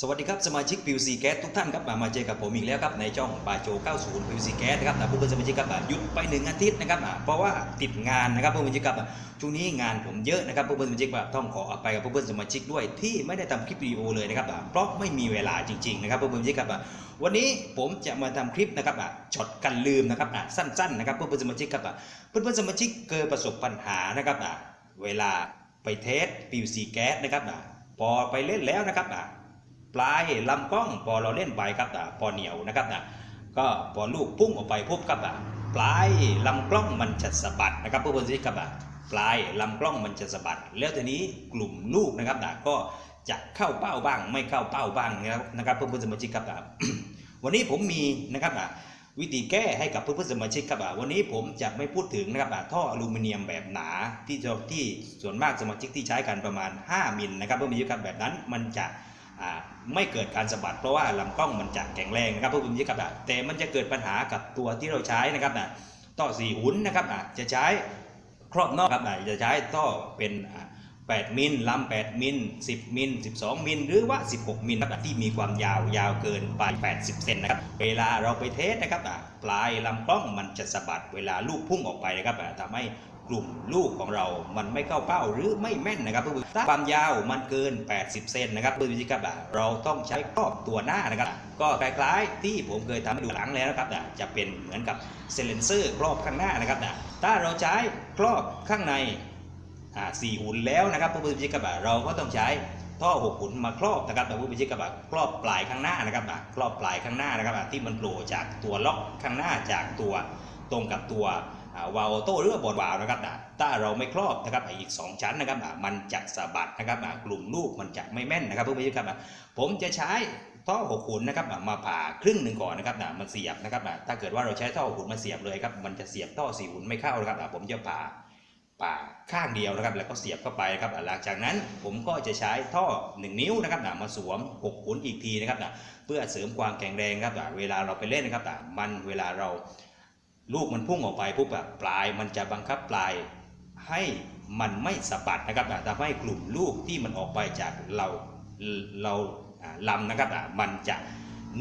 สวัสดีครับสมาชิก PUC Gas ทุกท่านครับมาเจอกับผมอีกแล้วครับในช่องบาโจ 90 PUC Gas นะครับนะผู้เป็นสมาชิกครับหยุดไปหนึ่งอาทิตย์นะครับเพราะว่าติดงานนะครับผู้เป็นสมาชิกครับช่วงนี้งานผมเยอะนะครับผู้เป็นสมาชิกแบบต้องขออภัยกับผู้เป็นสมาชิกด้วยที่ไม่ได้ทำคลิปวิดีโอเลยนะครับเพราะไม่มีเวลาจริงๆนะครับผู้เป็นสมาชิกครับวันนี้ผมจะมาทำคลิปนะครับช็อตกันลืมนะครับสั้นๆนะครับผู้เป็นสมาชิกครับเพื่อนๆสมาชิกเคยประสบปัญหานะครับเวลาไปเทส PUC Gas นะครับพอไปเล่นแล้วนะครับ ปลายลำกล้องพอเราเล่นไปครับอะพอเหนียวนะครับนะก็พอลูกพุ่งออกไปปุ๊บครับอะปลายลำกล้องมันจะสะบัดนะครับเพื่อนๆสิครับอะปลายลำกล้องมันจะสะบัด แล้วทีนี้กลุ่มลูกนะครับนะก็จะเข้าเป้าบ้าง ไม่เข้าเป้าบ้างนะครับนะครับเพื่อนๆสมาชิกครับอะวันนี้ผมมีนะครับอะวิธีแก้ให้กับเพื่อนๆสมาชิกครับอะวันนี้ผมจะไม่พูดถึงนะครับอะท่ออลูมิเนียมแบบหนาที่ที่ส่วนมากสมาชิกที่ใช้กันประมาณ 5 มิลนะครับเพื่อนๆสมาชิกครับแบบนั้นมันจะ ไม่เกิดการสะบัดเพราะว่าลำกล้องมันจะแข็งแรงนะครับพวกคุณยี่ครับแต่มันจะเกิดปัญหากับตัวที่เราใช้นะครับนะต่อสี่หุ่นนะครับจะใช้ครอบนอกครับอะจะใช้ต่อเป็น 8 มิลลำ8มิล10 มิล12 มิลหรือว่า 16 มิลครับที่มีความยาวยาวเกินไป 80 เซนนะครับเวลาเราไปเทสนะครับปลายลำกล้องมันจะสะบัดเวลาลูกพุ่งออกไปนะครับอะทำให้กลุ่มลูกของเรา มันไม่เข้าเป้าหรือไม่แม่นนะครับเพื่อนถ้าความยาวมันเกิน 80 เซนนะครับเพื่อนๆครับเราต้องใช้ครอบตัวหน้านะครับ ก็คล้ายๆ ที่ผมเคยทำให้ดูหลังแล้วนะครับจะเป็นเหมือนกับเซเลนเซอร์ครอบข้างหน้านะครับถ้าเราใช้ครอบข้างใน สี่หุ่นแล้วนะครับเพื่อนๆครับอะเราก็ต้องใช้ท่อหกหุ่นมาครอบนะครับแต่เพื่อนๆครับอะครอบปลายข้างหน้านะครับอะครอบปลายข้างหน้านะครับอะที่มันโผล่จากตัวล็อกข้างหน้าจากตัวตรงกับตัววาล์วโต้หรือว่าบอดวาล์วนะครับนะถ้าเราไม่ครอบนะครับอีก 2 ชั้นนะครับอะมันจะสะบัดนะครับอะกลุ่มลูกมันจะไม่แม่นนะครับเพื่อนๆครับอะผมจะใช้ท่อหกขุนนะครับมาผ่าครึ่งหนึ่งก่อนนะครับนะมันเสียบนะครับอะถ้าเกิดว่าเราใช้ท่อหกขุนมาเสียบเลยครับมันจะเสียบท่อสี่ขุนไม่เข้านะครับผมจะผ่า ผ่าข้างเดียวนะครับ แล้วก็เสียบเข้าไปครับหลังจากนั้นผมก็จะใช้ท่อ 1 นิ้วนะครับนะมาสวมหกขุนอีกทีนะครับนะเพื่อเสริมความแข็งแรงครับอะเวลาเราไปเล่นนะครับอะมันเวลาเราลูกมันพุ่งออกไปปุ๊บแบบปลายมันจะบังคับปลายให้มันไม่สะบัดนะครับอะทำให้กลุ่มลูกที่มันออกไปจากเราเราลำนะครับอะมันจะ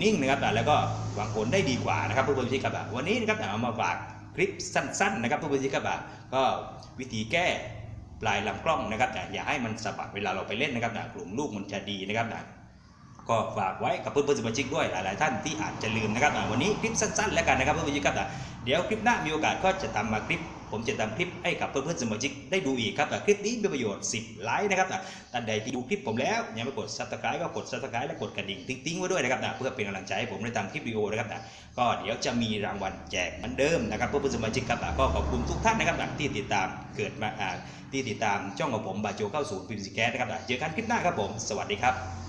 นิ่งนะครับอะแล้วก็หวังผลได้ดีกว่านะครับเพื่อนๆที่ครับวันนี้นะครับอะเอามาฝาก คลิปสั้นๆนะครับเพื่อนๆที่ครับก็วิธีแก้ปลายลำกล้องนะครับแต่อย่าให้มันสะบัดเวลาเราไปเล่นนะครับนะกลุ่มลูกมันจะดีนะครับนะก็ฝากไว้กับเพื่อนๆสมาชิกด้วยหลายๆ ท่านที่อาจจะลืมนะครับนะวันนี้คลิปสั้นๆแล้วกันนะครับเพื่อนๆสมาชิกครับอะเดี๋ยวคลิปหน้ามีโอกาสก็จะทำมาคลิป ผมจะทำคลิปให้กับเพื่อนๆสมาชิกได้ดูอีกครับแต่คลิปนี้มีประโยชน์ 10 ไลค์นะครับอะท่านใดที่ดูคลิปผมแล้วยังไม่กด subscribe ก็กด subscribe และกดกระดิ่งติ๊งๆไว้ด้วยนะครับนะเพื่อเป็นกำลังใจให้ผมได้ทำคลิปวิดีโอนะครับนะก็เดี๋ยวจะมีรางวัลแจกเหมือนเดิมนะครับเพื่อนๆสมาชิกครับอะก็ขอบคุณทุกท่านนะครับที่ติดตามเกิดมาอ่าที่ติดตามช่องของผมบาโจ90พิมพ์สแกสนะครับนะเจอกันคลิปหน้าครับผม สวัสดีครับ